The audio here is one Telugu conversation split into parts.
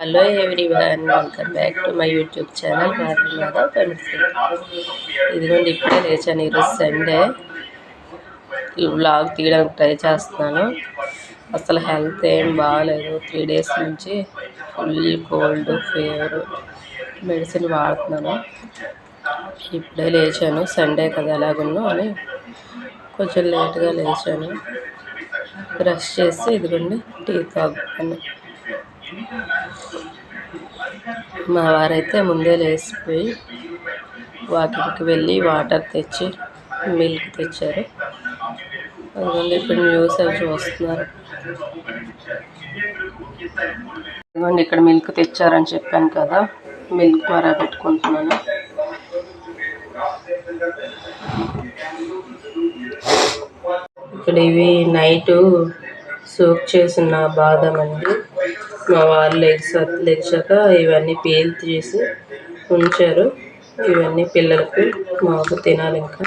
Hello everyone welcome back to my YouTube channel Madhav ఇదిగోండి ఇప్పుడే లేచాను ఈరోజు సండే వ్లాగ్ తీయడానికి ట్రై చేస్తున్నాను. అసలు హెల్త్ ఏం బాగాలేదు త్రీ డేస్ నుంచి ఫుల్ కోల్డ్ ఫీవర్ మెడిసిన్ వాడుతున్నాను. ఇప్పుడే లేచాను. సండే కదా ఎలాగున్నా అని కొంచెం లేట్గా లేచాను. బ్రష్ చేసి ఇదిగోండి టీ తాగుతాను మా వారైతే ముందే లేచిపోయి వాకింగ్కి వెళ్ళి వాటర్ తెచ్చి మిల్క్ తెచ్చారు. అందుకని ఇప్పుడు న్యూస్ అవి చూస్తున్నారు. ఇదిగోండి ఇక్కడ మిల్క్ తెచ్చారని చెప్పాను కదా మిల్క్ మరా పెట్టుకుంటున్నాను. ఇక్కడ ఇవి నైటు సూప్ చేసిన బాదం అండి. మా వాళ్ళు లెగ్స్ లెగ్చాక ఇవన్నీ పీల్ చేసి ఉంచారు. ఇవన్నీ పిల్లలకు మాకు తినాలి ఇంకా.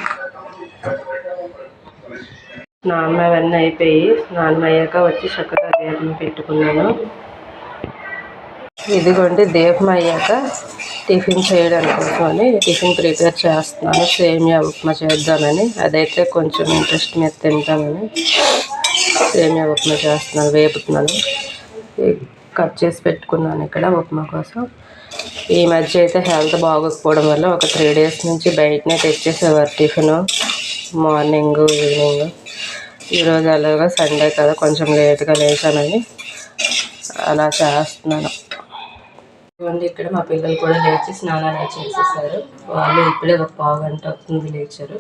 నాన్న అవన్నీ అయిపోయి నాన్న అయ్యాక వచ్చి చక్కగా దీపం పెట్టుకున్నాను. ఇదిగోండి దీపం అయ్యాక టిఫిన్ చేయడానికి కోసమని టిఫిన్ ప్రిపేర్ చేస్తున్నాను. సేమియా ఉప్మా చేద్దామని. అదైతే కొంచెం ఇంట్రెస్ట్ మీద తింటామని సేమియా ఉప్మా చేస్తున్నాను వేపుతున్నాను. కట్ చేసి పెట్టుకున్నాను ఇక్కడ ఉప్మా కోసం. ఈ మధ్య అయితే హెల్త్ బాగోకపోవడం వల్ల ఒక త్రీ డేస్ నుంచి బయటనే తెచ్చేసేవారు టిఫిన్. Morning evening. ఈరోజు అలాగా సండే కదా కొంచెం లేట్గా లేచానని అలా చేస్తున్నాను. ఇవ్వండి ఇక్కడ మా పిల్లలు కూడా లేచి స్నానాలు చేసేసారు. వాళ్ళు ఇప్పుడే ఒక పావు గంట అవుతుంది లేచారు.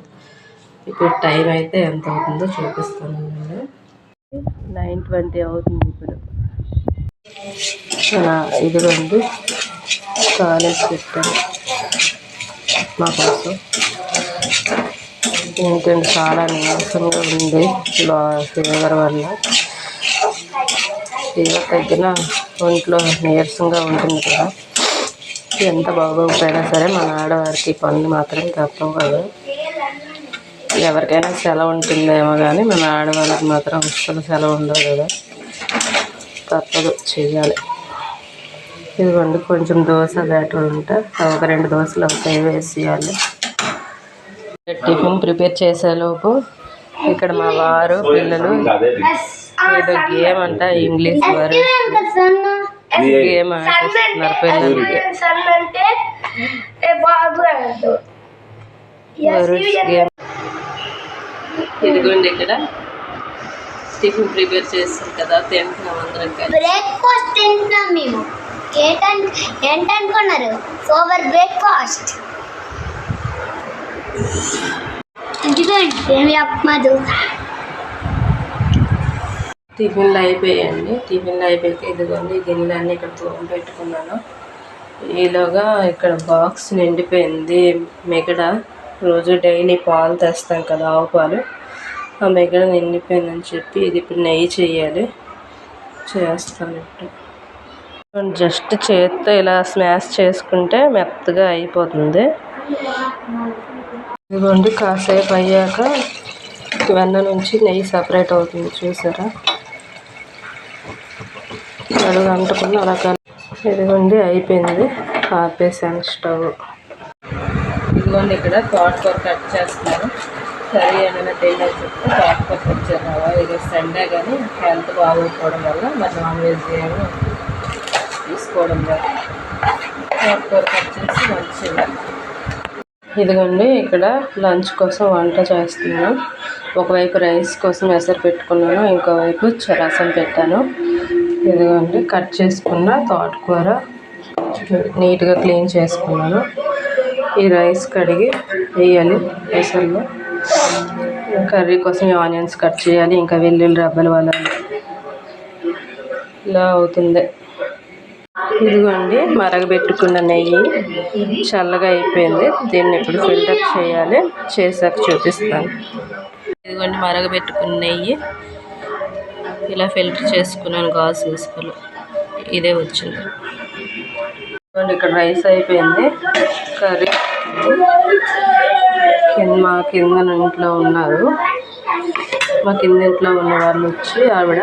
ఇప్పుడు టైం అయితే ఎంత అవుతుందో చూపిస్తాను నేను. నైన్ ట్వంటీ అవుతుంది ఇప్పుడు. అలా ఇదిగోండి కాలేజ్ పెట్టాను మా కోసం. ఏంటంటే చాలా నీరసంగా ఉంది. ఫీవర్ వల్ల. ఫీవర్ తగ్గిన ఒంట్లో నీరసంగా ఉంటుంది కదా. ఎంత బాగోకపోయినా సరే మన ఆడవారికి పనులు మాత్రం తప్పవు కదా. ఎవరికైనా సెలవు ఉంటుందేమో కానీ మన ఆడవాళ్ళకి మాత్రం అస్సలు సెలవు ఉండదు కదా. తప్పదు చెయ్యాలి ఇదిగోండి కొంచెం దోశ బ్యాటర్ ఉంటే ఒక రెండు దోశలు అవుతాయి వేసేయాలి. టిఫిన్ ప్రిపేర్ చేసేలోపు ఇక్కడ మా వారు పిల్లలు ఏదో గేమ్ అంట ఇంగ్లీష్ వారు. గేమ్ ఆడిస్తున్నారు పిల్లలకి గేమ్. ఇదిగోండి ఇక్కడ. టిఫిన్ ప్రిపేర్ చేస్తాం కదా తింటున్నాం అందరం బ్రేక్ఫాస్ట్ తింటున్నాం మేము. ఏంటన్ ఏంటనుకున్నారు? సోబర్ బ్రేక్ఫాస్ట్ ఏమి టిఫిన్లు అయిపోయాయండి. టిఫిన్లు అయిపోయాక ఇదిగోండి గిన్నెలు అన్నీ ఇక్కడ తోమి పెట్టుకున్నాను. ఈలోగా ఇక్కడ బాక్స్ నిండిపోయింది. మిగడ రోజు డైలీ పాలు తెస్తాం కదా ఆవు పాలు. ఆ మెగడ నిండిపోయిందని చెప్పి ఇది ఇప్పుడు నెయ్యి చేయాలి. చేస్తాను జస్ట్ చేత్తో ఇలా స్మాష్ చేసుకుంటే మెత్తగా అయిపోతుంది. ఇదిగోండి కాసేపు అయ్యాక వెన్న నుంచి నెయ్యి సపరేట్ అవుతుంది చూసారా? అడుగు అంటుకుని అలా ఇదిగోండి అయిపోయింది. ఆపేసాను స్టవ్. ఇదిగోండి ఇక్కడ తోటకూర కట్ చేస్తున్నారు కర్రీ ఏమైనా తినని చెప్తే తోటకూర కట్ ఈరోజు సండే కానీ హెల్త్ బాగోకపోవడం వల్ల మరి నాన్ వెజ్ ఏమో తీసుకోవడం లేదు. తోటకూర మంచిగా ఇదిగోండి ఇక్కడ లంచ్ కోసం వంట చేస్తున్నాను. ఒకవైపు రైస్ కోసం ఎసరు పెట్టుకున్నాను ఇంకోవైపు చరాసం పెట్టాను. ఇదిగోండి కట్ చేసుకున్న తోటకూర నీట్గా క్లీన్ చేసుకున్నాను. ఈ రైస్ కడిగి వేయాలి ఎసర్లో కర్రీ కోసం ఆనియన్స్ కట్ చేయాలి ఇంకా వెల్లుల్లి రబ్బలు వల్ల ఇలా అవుతుంది. ఇదిగోండి మరగబెట్టుకున్న నెయ్యి చల్లగా అయిపోయింది. దీన్ని ఇప్పుడు ఫిల్టర్ చేయాలి. చేసాక చూపిస్తాను. ఇదిగోండి మరగబెట్టుకున్న నెయ్యి ఇలా ఫిల్టర్ చేసుకున్నాను గాజు తీసుకొని ఇదే వచ్చింది. ఇక్కడ రైస్ అయిపోయింది. కర్రీ మా కింద ఇంట్లో ఉన్నారు. మా కింద ఇంట్లో ఉన్న వాళ్ళు వచ్చి ఆవిడ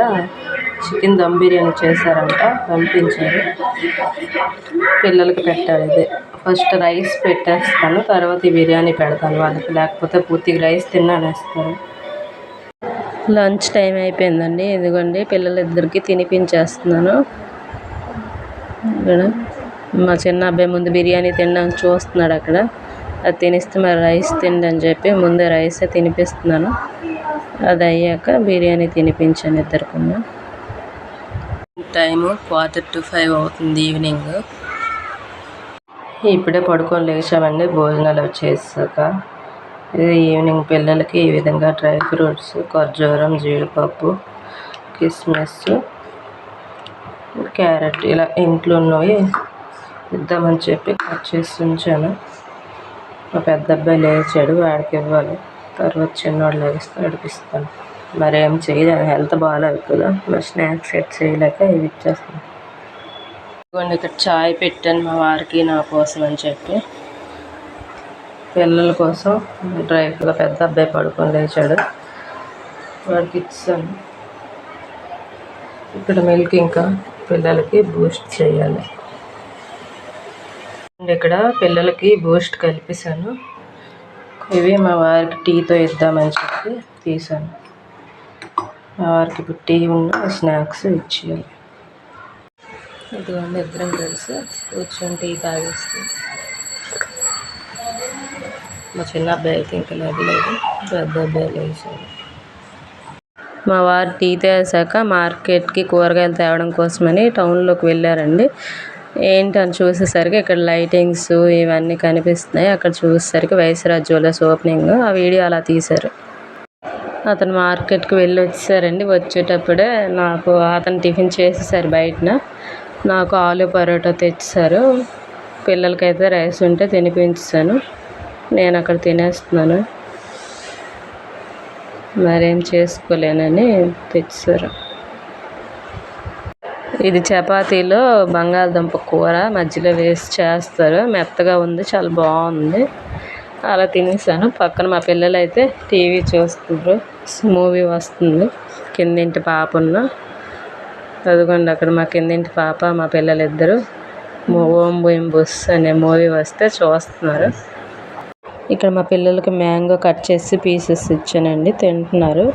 చికెన్ దమ్ బిర్యానీ చేశారంట పంపించారు. పిల్లలకి పెట్టాలి ఇది. ఫస్ట్ రైస్ పెట్టేస్తాను తర్వాత ఈ బిర్యానీ పెడతాను వాళ్ళకి. లేకపోతే పూర్తిగా రైస్ తిన్నానేస్తారు. లంచ్ టైం అయిపోయిందండి. ఇదిగోండి పిల్లలిద్దరికి తినిపించేస్తున్నాను. ఇక్కడ మా చిన్న అబ్బాయి ముందు బిర్యానీ తినడానికి చూస్తున్నాడు అక్కడ. అది తినిస్తే మరి రైస్ తిండి అని చెప్పి ముందే రైసే తినిపిస్తున్నాను. అది అయ్యాక బిర్యానీ తినిపించాను ఇద్దరుకున్నా. టైము క్వార్టర్ టు ఫైవ్ అవుతుంది ఈవినింగ్. ఇప్పుడే పడుకొని లేచామండి భోజనాలు వచ్చేసాక ఇది ఈవినింగ్ పిల్లలకి ఈ విధంగా డ్రై ఫ్రూట్స్ ఖర్జూరం జీడిపప్పు కిస్మిస్ క్యారెట్ ఇలా ఇంట్లో ఉన్నవి ఇద్దామని చెప్పి కట్ చేసి ఉంచాను. మా పెద్ద అబ్బాయి లేచాడు వాడికి ఇవ్వాలి. తర్వాత చిన్నవాడు లేగిస్తే నడిపిస్తాను. మరి ఏం చేయలేదు హెల్త్ బాగాలేదు కదా మరి స్నాక్స్ సెట్ చేయలేక ఇవి ఇచ్చేస్తాను. ఇదిగోండి ఇక్కడ చాయ్ పెట్టాను మా వారికి నా కోసం అని చెప్పి. పిల్లల కోసం డ్రైవర్లో పెద్ద అబ్బాయి పడుకొని లేచాడు. వాడికి ఇచ్చాను. ఇక్కడ మిల్క్ ఇంకా పిల్లలకి బూస్ట్ చేయాలి. ఇక్కడ పిల్లలకి బూస్ట్ కల్పిసాను ఇవి మా వారికి టీతో ఇద్దామని చెప్పి తీసాను మా వారికి ఇప్పుడు టీ ఉన్న స్నాక్స్ ఇచ్చేయాలి. ఇదిగోండి ఇద్దరం కలిసి కూర్చొని టీ తాగేస్తే. మా చిన్న అబ్బాయి అయితే ఇంకా లేదు పెద్ద అబ్బాయి లేచాడు మా వారు టీ తేసాక మార్కెట్కి కూరగాయలు తేవడం కోసమని టౌన్లోకి వెళ్ళారండి. ఏంటని చూసేసరికి ఇక్కడ లైటింగ్స్ ఇవన్నీ కనిపిస్తున్నాయి. అక్కడ చూసేసరికి వైస్రాజ్ జ్యువెలర్స్ ఓపెనింగ్. ఆ వీడియో అలా తీశారు. అతను మార్కెట్కి వెళ్ళి వచ్చేసారండి. వచ్చేటప్పుడే నాకు అతను టిఫిన్ చేసేసారు బయటన. నాకు ఆలు పరోటా తెచ్చారు పిల్లలకైతే రైస్ ఉంటే తినిపించాను నేను అక్కడ తినేస్తున్నాను. మరేం చేసుకోలేనని తెచ్చారు ఇది చపాతీలో బంగాళదుంప కూర మధ్యలో వేసి చేస్తారు. మెత్తగా ఉంది చాలా బాగుంది. అలా తినేసాను. పక్కన మా పిల్లలు అయితే టీవీ చూస్తున్నారు. మూవీ వస్తుంది. కిందింటి పాప ఉన్న. అదిగోండి అక్కడ మా కిందింటి పాప మా పిల్లలు ఇద్దరు ఓం బూమ్ బుస్ అనే మూవీ వస్తే చూస్తున్నారు. ఇక్కడ మా పిల్లలకి మ్యాంగో కట్ చేసి పీసెస్ ఇచ్చానండి. తింటున్నారు.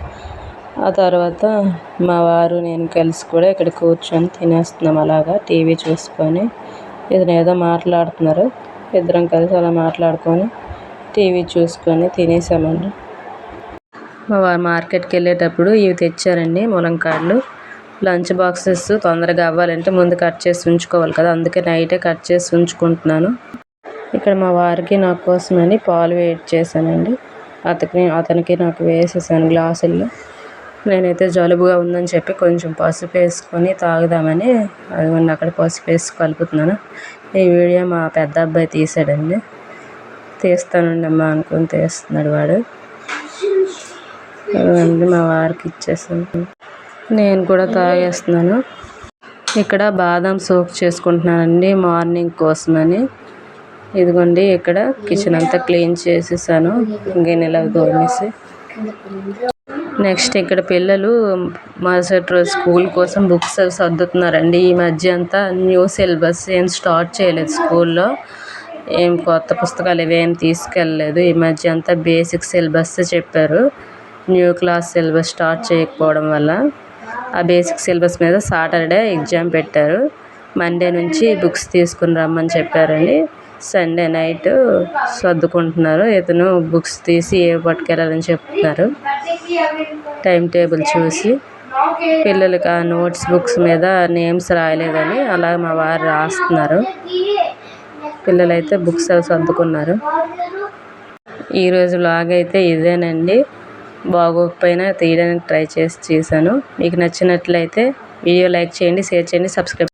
ఆ తర్వాత మా వారు నేను కలిసి కూడా ఇక్కడ కూర్చొని తినేస్తున్నాం అలాగా టీవీ చూసుకొని. ఇతను ఏదో మాట్లాడుతున్నారు. ఇద్దరం కలిసి అలా మాట్లాడుకొని టీవీ చూసుకొని తినేసామండి. మా వారు మార్కెట్కి వెళ్ళేటప్పుడు ఇవి తెచ్చారండి ములంకాడలు లంచ్ బాక్సెస్ తొందరగా అవ్వాలంటే ముందు కట్ చేసి ఉంచుకోవాలి కదా అందుకే నైటే కట్ చేసి ఉంచుకుంటున్నాను. ఇక్కడ మా వారికి నా కోసమని పాలు వేడి చేశానండి అతనికి అతనికి నాకు వేసేసాను గ్లాసుల్లో. నేనైతే జలుబుగా ఉందని చెప్పి కొంచెం పసుపు వేసుకొని తాగుదామని అదిగోండి అక్కడ పసుపు వేసి కలుపుతున్నాను. ఈ వీడియో మా పెద్ద అబ్బాయి తీసాడండి. తీస్తానండి అమ్మా అనుకొని తీస్తున్నాడు వాడు. అదిగోండి మా వారికి ఇచ్చేసాను. నేను కూడా తాగేస్తున్నాను. ఇక్కడ బాదం సోప్ చేసుకుంటున్నానండి మార్నింగ్ కోసమని. ఇదిగోండి ఇక్కడ కిచెన్ అంతా క్లీన్ చేసేసాను. గిన్నెలు అవి తోమేసి నెక్స్ట్ ఇక్కడ పిల్లలు మరుసటి రోజు స్కూల్ కోసం బుక్స్ సర్దుతున్నారండి. ఈ మధ్య అంతా న్యూ సిలబస్ ఏం స్టార్ట్ చేయలేదు స్కూల్లో. ఏం కొత్త పుస్తకాలు ఇవేం తీసుకెళ్ళలేదు. ఈ మధ్య అంతా బేసిక్ సిలబస్ చెప్పారు. న్యూ క్లాస్ సిలబస్ స్టార్ట్ చేయకపోవడం వల్ల. ఆ బేసిక్ సిలబస్ మీద సాటర్డే ఎగ్జామ్ పెట్టారు. మండే నుంచి బుక్స్ తీసుకుని రమ్మని చెప్పారండి. సండే నైట్ సర్దుకుంటున్నారు. ఇతను బుక్స్ తీసి ఏ పట్టుకెళ్ళాలని చెప్తున్నారు. టైం టేబుల్ చూసి పిల్లలకి ఆ నోట్స్ బుక్స్ మీద నేమ్స్ రాయలేదని అలా మా వారు రాస్తున్నారు. పిల్లలైతే బుక్స్ అవి సర్దుకున్నారు ఈరోజు లాగ్ అయితే ఇదేనండి. బాగోకపోయినా తీయడానికి ట్రై చేసి చేశాను. మీకు నచ్చినట్లయితే వీడియో లైక్ చేయండి షేర్ చేయండి సబ్స్క్రైబ్